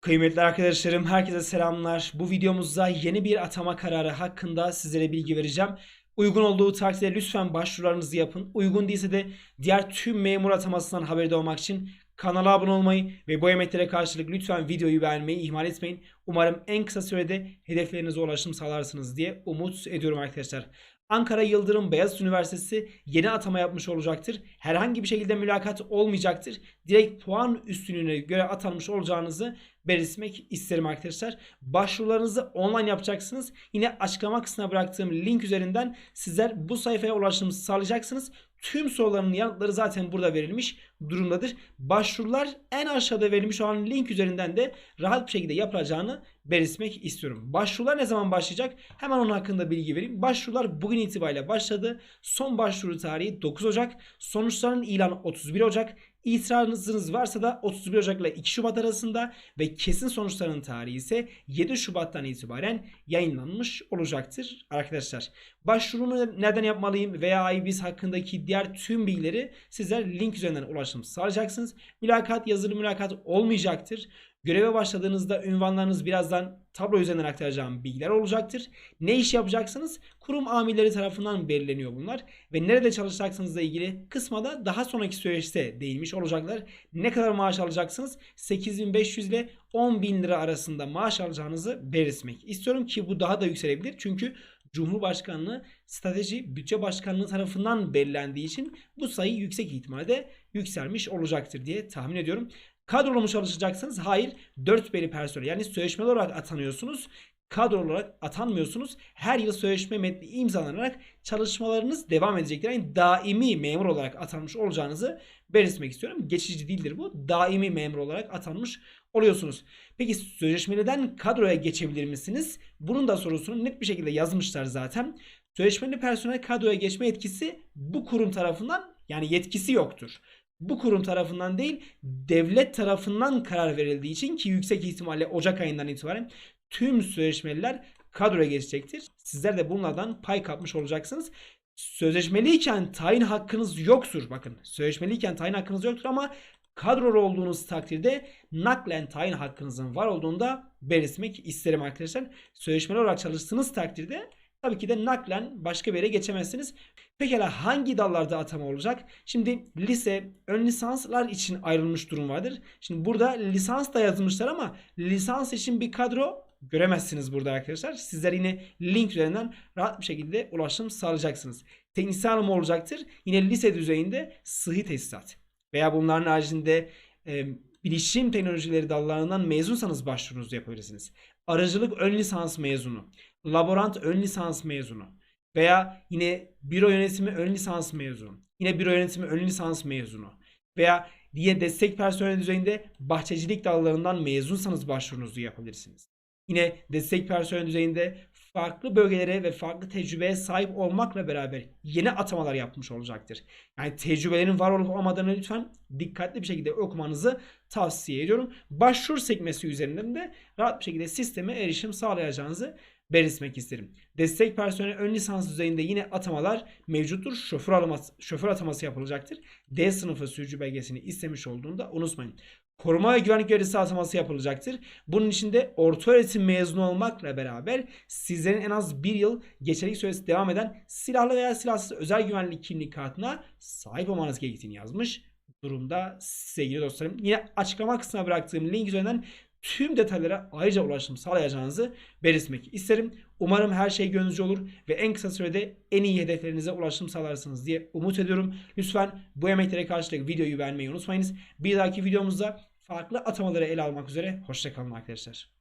Kıymetli arkadaşlarım, herkese selamlar. Bu videomuzda yeni bir atama kararı hakkında sizlere bilgi vereceğim. Uygun olduğu takdirde lütfen başvurularınızı yapın. Uygun değilse de diğer tüm memur atamasından haberdar olmak için kanala abone olmayı ve bu emeklere karşılık lütfen videoyu beğenmeyi ihmal etmeyin. Umarım en kısa sürede hedeflerinize ulaşım sağlarsınız diye umut ediyorum arkadaşlar. Ankara Yıldırım Beyazıt Üniversitesi yeni atama yapmış olacaktır. Herhangi bir şekilde mülakat olmayacaktır. Direkt puan üstünlüğüne göre atanmış olacağınızı belirtmek isterim arkadaşlar. Başvurularınızı online yapacaksınız. Yine açıklama kısmına bıraktığım link üzerinden sizler bu sayfaya ulaşımı sağlayacaksınız. Tüm soruların yanıtları zaten burada verilmiş durumdadır. Başvurular en aşağıda verilmiş olan link üzerinden de rahat bir şekilde yapılacağını belirtmek istiyorum. Başvurular ne zaman başlayacak? Hemen onun hakkında bilgi vereyim. Başvurular bugün itibariyle başladı. Son başvuru tarihi 9 Ocak. Sonuçların ilanı 31 Ocak. İtirazınız varsa da 31 Ocak ile 2 Şubat arasında ve kesin sonuçların tarihi ise 7 Şubat'tan itibaren yayınlanmış olacaktır arkadaşlar. Başvurumu nereden yapmalıyım veya IBIS hakkındaki diğer tüm bilgileri sizler link üzerinden ulaşım sağlayacaksınız. Mülakat yazılı mülakat olmayacaktır. Göreve başladığınızda ünvanlarınız birazdan tablo üzerinden aktaracağım bilgiler olacaktır. Ne iş yapacaksınız? Kurum amirleri tarafından belirleniyor bunlar. Ve nerede çalışacaksınızla ilgili kısma da daha sonraki süreçte değinmiş olacaklar. Ne kadar maaş alacaksınız? 8500 ile 10.000 lira arasında maaş alacağınızı belirtmek istiyorum ki bu daha da yükselebilir. Çünkü Cumhurbaşkanlığı Strateji Bütçe Başkanlığı tarafından belirlendiği için bu sayı yüksek ihtimalle yükselmiş olacaktır diye tahmin ediyorum. Kadrolu mu çalışacaksınız? Hayır. 4 beli personel yani sözleşmeli olarak atanıyorsunuz. Kadro olarak atanmıyorsunuz. Her yıl sözleşme metni imzalanarak çalışmalarınız devam edecektir. Yani daimi memur olarak atanmış olacağınızı belirtmek istiyorum. Geçici değildir bu. Daimi memur olarak atanmış oluyorsunuz. Peki sözleşmeliden kadroya geçebilir misiniz? Bunun da sorusunu net bir şekilde yazmışlar zaten. Sözleşmeli personel kadroya geçme etkisi bu kurum tarafından yani yetkisi yoktur bu kurum tarafından değil devlet tarafından karar verildiği için ki yüksek ihtimalle Ocak ayından itibaren tüm sözleşmeliler kadroya geçecektir. Sizler de bunlardan pay kapmış olacaksınız. Sözleşmeliyken tayin hakkınız yoktur. Bakın sözleşmeliyken tayin hakkınız yoktur ama kadrolu olduğunuz takdirde naklen tayin hakkınızın var olduğunda belirtmek isterim arkadaşlar. Sözleşmeli olarak çalıştığınız takdirde tabii ki de naklen başka bir yere geçemezsiniz. Pekala hangi dallarda atama olacak? Şimdi lise, ön lisanslar için ayrılmış durum vardır. Şimdi burada lisans da yazılmışlar ama lisans için bir kadro göremezsiniz burada arkadaşlar. Sizler yine link üzerinden rahat bir şekilde ulaşım sağlayacaksınız. Teknisyen alımı olacaktır. Yine lise düzeyinde sıhhi tesisat veya bunların haricinde e, bilişim teknolojileri dallarından mezunsanız başvurunuzu yapabilirsiniz. Aracılık ön lisans mezunu, laborant ön lisans mezunu veya yine büro yönetimi ön lisans mezunu, yine büro yönetimi ön lisans mezunu veya diye destek personeli düzeyinde bahçecilik dallarından mezunsanız başvurunuzu yapabilirsiniz. Yine destek personeli düzeyinde farklı bölgelere ve farklı tecrübeye sahip olmakla beraber yeni atamalar yapmış olacaktır. Yani tecrübelerin var olup olmadığını lütfen dikkatli bir şekilde okumanızı tavsiye ediyorum. Başvuru sekmesi üzerinden de rahat bir şekilde sisteme erişim sağlayacağınızı belirtmek isterim. Destek personeli ön lisans düzeyinde yine atamalar mevcuttur. Şoför, alaması, şoför ataması yapılacaktır. D sınıfı sürücü belgesini istemiş olduğunda unutmayın. Koruma ve güvenlik görevlisi ataması yapılacaktır. Bunun için de orta öğretim mezunu olmakla beraber sizlerin en az bir yıl geçerlilik süresi devam eden silahlı veya silahsız özel güvenlik kimlik kartına sahip olmanız gerektiğini yazmış durumda sevgili dostlarım. Yine açıklama kısmına bıraktığım link üzerinden tüm detaylara ayrıca ulaşım sağlayacağınızı belirtmek isterim. Umarım her şey gönlünüzce olur ve en kısa sürede en iyi hedeflerinize ulaşım sağlarsınız diye umut ediyorum. Lütfen bu emeklere karşılık videoyu beğenmeyi unutmayınız. Bir dahaki videomuzda farklı atamaları ele almak üzere. Hoşçakalın arkadaşlar.